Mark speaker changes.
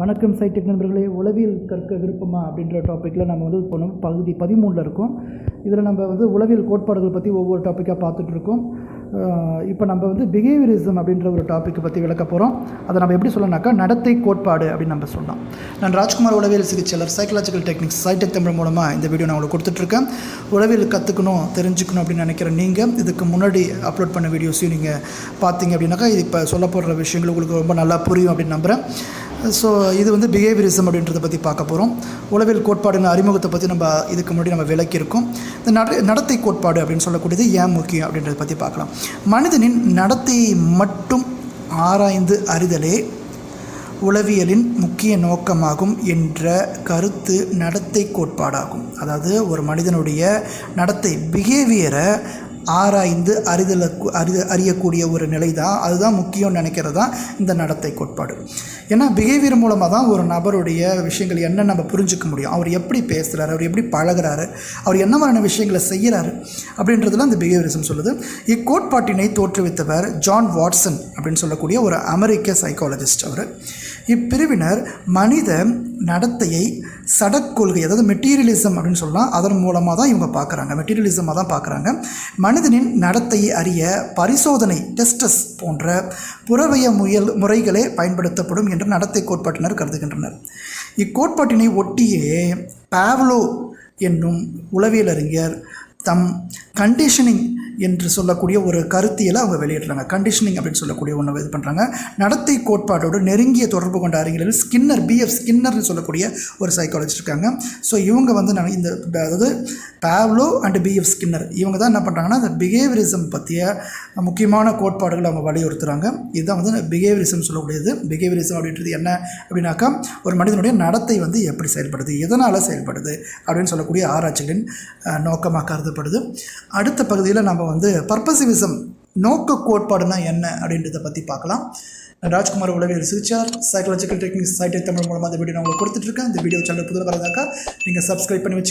Speaker 1: வணக்கம் சைடெக் நண்பர்களே உளவியல் கற்க விருப்பமா அப்படின்ற டாப்பிக்கில் நம்ம வந்து போனோம். பகுதி பதிமூணில் இருக்கோம். இதில் நம்ம வந்து உளவியல் கோட்பாடுகள் பற்றி ஒவ்வொரு டாப்பிக்காக பார்த்துட்ருக்கோம் இப்போ நம்ம வந்து பிஹேவியரிசம் அப்படின்ற ஒரு டாப்பிக்கை பற்றி விளக்க போகிறோம் அதை நம்ம எப்படி சொல்லணும்னாக்கா நடத்தை கோட்பாடு அப்படின்னு நம்ம சொல்லலாம். நான் ராஜ்குமார் உளவியல் சிகிச்சையாளர் சைக்கலாஜிக்கல் டெக்னிக்ஸ் சைடெக் தமிழ் மூலமாக இந்த வீடியோ நான் உங்களுக்கு கொடுத்துட்ருக்கேன் உளவியல் கற்றுக்கணும் தெரிஞ்சுக்கணும் அப்படின்னு நினைக்கிற நீங்கள் இதுக்கு முன்னாடி அப்லோட் பண்ண வீடியோஸையும் நீங்கள் பார்த்தீங்க அப்படின்னாக்கா இது இப்போ சொல்ல போடுற விஷயங்கள் உங்களுக்கு ரொம்ப நல்லா புரியும் அப்படின்னு நம்புகிறேன் ஸோ இது வந்து பிஹேவியரிசம் அப்படின்றத பற்றி பார்க்க போகிறோம் உளவியல் கோட்பாடுங்க அறிமுகத்தை பற்றி நம்ம இதுக்கு முன்னாடி நம்ம விளக்கியிருக்கோம். இந்த நட நடத்தை கோட்பாடு அப்படின்னு சொல்லக்கூடியது ஏன் முக்கியம் அப்படின்றத பற்றி பார்க்கலாம். மனிதனின் நடத்தையை மட்டும் ஆராய்ந்து அறிதலே உளவியலின் முக்கிய நோக்கமாகும் என்ற கருத்து நடத்தை கோட்பாடாகும். அதாவது ஒரு மனிதனுடைய நடத்தை பிஹேவியரை ஆராய்ந்து அறிதல அறித அறியக்கூடிய ஒரு நிலை தான் அதுதான் முக்கியம்னு நினைக்கிறது தான் இந்த நடத்தை கோட்பாடு. ஏன்னா பிஹேவியர் மூலமாக தான் ஒரு நபருடைய விஷயங்கள் என்ன நம்ம புரிஞ்சுக்க முடியும். அவர் எப்படி பேசுகிறாரு அவர் எப்படி பழகுறாரு அவர் என்ன மாதிரியான விஷயங்களை செய்கிறாரு அப்படின்றதுல அந்த பிஹேவியரிசம் சொல்லுது. இக்கோட்பாட்டினை தோற்றுவித்தவர் ஜான் வாட்சன் அப்படின்னு சொல்லக்கூடிய ஒரு அமெரிக்க சைக்காலஜிஸ்ட் அவர். இப்பிரிவினர் மனித நடத்தையை சடக்கொள்கை அதாவது மெட்டீரியலிசம் அப்படின்னு சொல்லலாம் அதன் மூலமாக தான் இவங்க பார்க்குறாங்க. மெட்டீரியலிசமாக தான் பார்க்குறாங்க. மனிதனின் நடத்தையை அறிய பரிசோதனை டெஸ்டஸ் போன்ற புறவய முயல் முறைகளே பயன்படுத்தப்படும் என்று நடத்தை கோட்பாட்டினர் கருதுகின்றனர். இக்கோட்பாட்டினை ஒட்டியே பாவ்லோ என்னும் உளவியல் அறிஞர் தம் கண்டிஷனிங் என்று சொல்லக்கூடிய ஒரு கருத்தியலை அவங்க வெளியிடுறாங்க. கண்டிஷனிங் அப்படின்னு சொல்லக்கூடிய ஒன்று இது பண்ணுறாங்க நடத்தை கோட்பாட்டோடு நெருங்கிய தொடர்பு கொண்ட அறிஞர்கள் ஸ்கின்னர் பிஎஃப் ஸ்கின்னர்னு சொல்லக்கூடிய ஒரு சைக்காலஜிஸ்ட் இருக்காங்க. ஸோ இவங்க வந்து நான் இந்த அதாவது பாவ்லோ அண்ட் பிஎஃப் ஸ்கின்னர் இவங்க தான் என்ன பண்ணுறாங்கன்னா அந்த பிஹேவியரிசம் பற்றிய முக்கியமான கோட்பாடுகளை அவங்க வலியுறுத்துகிறாங்க இதுதான் வந்து பிஹேவியரிசம் சொல்லக்கூடியது. பிஹேவியரிசம் அப்படின்றது என்ன அப்படின்னாக்கா ஒரு மனிதனுடைய நடத்தை வந்து எப்படி செயல்படுது எதனால் செயல்படுது அப்படின்னு சொல்லக்கூடிய ஆராய்ச்சிகளின் நோக்கமாக கருதப்படுது. அடுத்த பகுதியில் நம்ம வந்து பர்பசிவிசம் நோக்க கோட்பாடுனா என்ன அப்படின்றத பற்றி பார்க்கலாம். ராஜ்குமார் உளவியல் சிகிச்சார் சைக்காலஜிக்கல் டெக்னிக்ஸ் சைட்டை தமிழ் மூலமாக இந்த வீடியோ நான் உங்களுக்கு கொடுத்துட்ருக்கேன் இந்த வீடியோ சேனல் புதுல வரதாக்கா நீங்கள் சப்ஸ்கிரைப் பண்ணி வச்சு